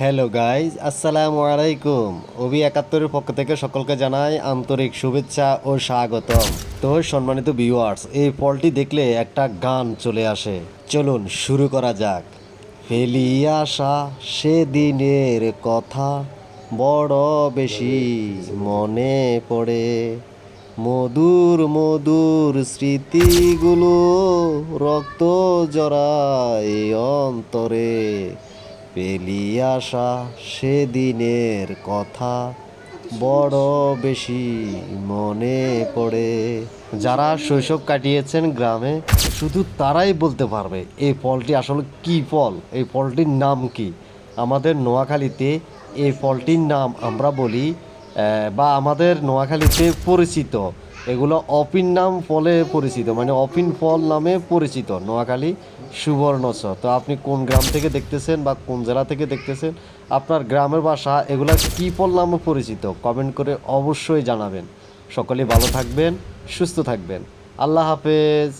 Hello guys আসসালামু আলাইকুম অভি একাত্তরের পক্ষ থেকে সকলকে জানাই আন্তরিক শুভেচ্ছা ও স্বাগতম। তো সম্মানিত ভিউয়ার্স এই ফলটি দেখলে একটা গান চলে আসে। চলুন শুরু করা যাক। ফেলিয়া আসা সেদিনের কথা বড় বেশি মনে পড়ে। মধুর মধুর স্মৃতিগুলো রক্ত জড়ায় অন্তরে। পেলিয়ে আসা সেদিনের কথা বড় বেশি মনে পড়ে। যারা শৈশব কাটিয়েছেন গ্রামে, শুধু তারাই বলতে পারবে এই ফলটি আসলে কি ফল, এই ফলটির নাম কি। আমাদের নোয়াখালীতে এই ফলটির নাম আমরা বলি বা আমাদের নোয়াখালীতে পরিচিত। এগুলো অপিন নাম ফলে পরিচিত মানে অপিন ফল নামে পরিচিত, নোয়াখালী সুবর্ণচ তো আপনি কোন গ্রাম থেকে দেখতেছেন বা কোন জেলা থেকে দেখতেছেন, আপনার গ্রামের বাসা এগুলো কী ফল নামে পরিচিত, কমেন্ট করে অবশ্যই জানাবেন। সকলে ভালো থাকবেন, সুস্থ থাকবেন। আল্লাহ হাফেজ।